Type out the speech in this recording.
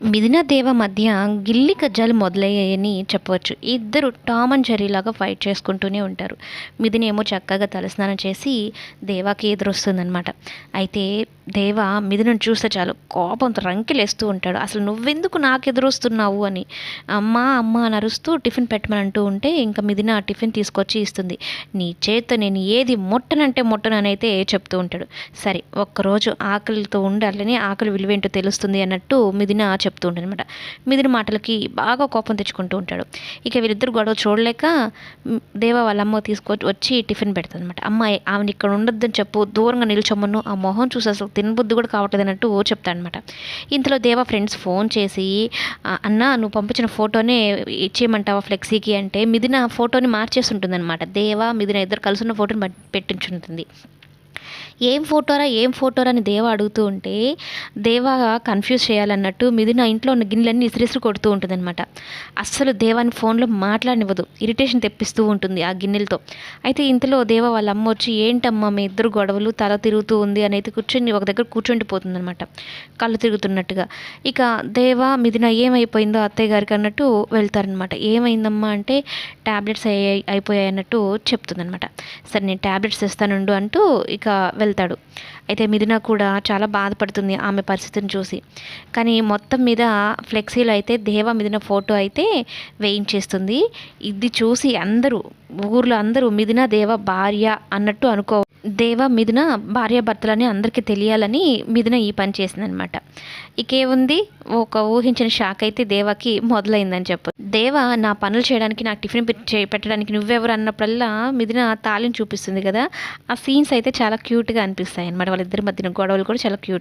మిథున దేవ మధ్య గిల్లి కజ్జాలు మొదలయ్యాయని చెప్పవచ్చు. ఇద్దరు టామ్ అండ్ జెర్రీలాగా ఫైట్ చేసుకుంటూనే ఉంటారు. మిథునేమో చక్కగా తలస్నానం చేసి దేవాకి ఎదురొస్తుందనమాట అయితే దేవ మిథునను చూస్తే చాలు కోపంతో రంకెలేస్తూ ఉంటాడు. అసలు నువ్వెందుకు నాకు ఎదురొస్తున్నావు అని. అమ్మ అమ్మ అని అరుస్తూ టిఫిన్ పెట్టమని అంటూ ఉంటే ఇంకా మిథున టిఫిన్ తీసుకొచ్చి ఇస్తుంది. నీ చేత్తో నేను ఏది మొట్టనంటే మొట్టననైతే చెప్తూ ఉంటాడు. సరే ఒక్కరోజు ఆకలితో ఉండాలని ఆకలి విలువేంటో తెలుస్తుంది అన్నట్టు మిథున చెప్తూ ఉంటాడు అనమాట మిథున మాటలకి బాగా కోపం తెచ్చుకుంటూ ఉంటాడు. ఇక వీళ్ళిద్దరు గొడవ చూడలేక దేవ వాళ్ళ అమ్మ తీసుకొచ్చి వచ్చి టిఫిన్ పెడుతుంది అనమాట అమ్మాయి ఆమెను ఇక్కడ ఉండొద్దని చెప్పు దూరంగా నిల్చొమ్మను ఆ మొహం చూసి అసలు తినబుద్ధి కూడా కావట్లేదు అన్నట్టు చెప్తాడనమాట ఇంతలో దేవ ఫ్రెండ్స్ ఫోన్ చేసి అన్న నువ్వు పంపించిన ఫోటోనే ఇచ్చేయమంటావా ఫ్లెక్సీకి? అంటే మిథున ఫోటోని మార్చేసి ఉంటుందన్నమాట. దేవ మిథున ఇద్దరు కలిసి ఉన్న ఫోటోని పెట్టించుంటుంది. ఏం ఫోటోరా ఏం ఫోటోరా అని దేవ అడుగుతూ ఉంటే దేవ కన్ఫ్యూజ్ చేయాలన్నట్టు మిథున ఇంట్లో ఉన్న గిన్నెలన్నీ ఇసిరిసిరి కొడుతూ ఉంటుందన్నమాట. అస్సలు దేవాని ఫోన్లో మాట్లాడనివ్వదు. ఇరిటేషన్ తెప్పిస్తూ ఉంటుంది ఆ గిన్నెలతో. అయితే ఇంతలో దేవ వాళ్ళ అమ్మ వచ్చి ఏంటమ్మా మీ ఇద్దరు గొడవలు? తల తిరుగుతూ ఉంది అని అయితే కూర్చొని ఒక దగ్గర కూర్చుండిపోతుందన్నమాట. కళ్ళు తిరుగుతున్నట్టుగా. ఇక దేవ మిథున ఏమైపోయిందో అత్తయ్య గారికి అన్నట్టు వెళ్తారనమాట ఏమైందమ్మా అంటే ట్యాబ్లెట్స్ అయ్యాయి అయిపోయాయి అన్నట్టు చెప్తుందనమాట సరే నేను ట్యాబ్లెట్స్ ఇస్తానుండు అంటూ ఇక వెళ్తాడు. అయితే మిథున కూడా చాలా బాధపడుతుంది ఆమె పరిస్థితిని చూసి. కానీ మొత్తం మీద ఫ్లెక్సీలో అయితే దేవ మిథున ఫోటో అయితే వేయించేస్తుంది. ఇది చూసి అందరూ ఊర్లో అందరూ మిథున దేవ భార్య అన్నట్టు అనుకో దేవ మిథున భార్యాభర్తలని అందరికీ తెలియాలని మిథున ఈ పని చేసిందనమాట ఇకేముంది? ఒక ఊహించిన షాక్ అయితే దేవకి మొదలైందని చెప్పు. దేవ నా పనులు చేయడానికి నాకు టిఫిన్ పెట్టడానికి నువ్వెవరు అన్నప్పుడల్లా మిథున తాళిని చూపిస్తుంది కదా. ఆ సీన్స్ అయితే చాలా క్యూట్గా అనిపిస్తాయి అనమాట వాళ్ళిద్దరి మధ్యన గొడవలు కూడా చాలా క్యూట్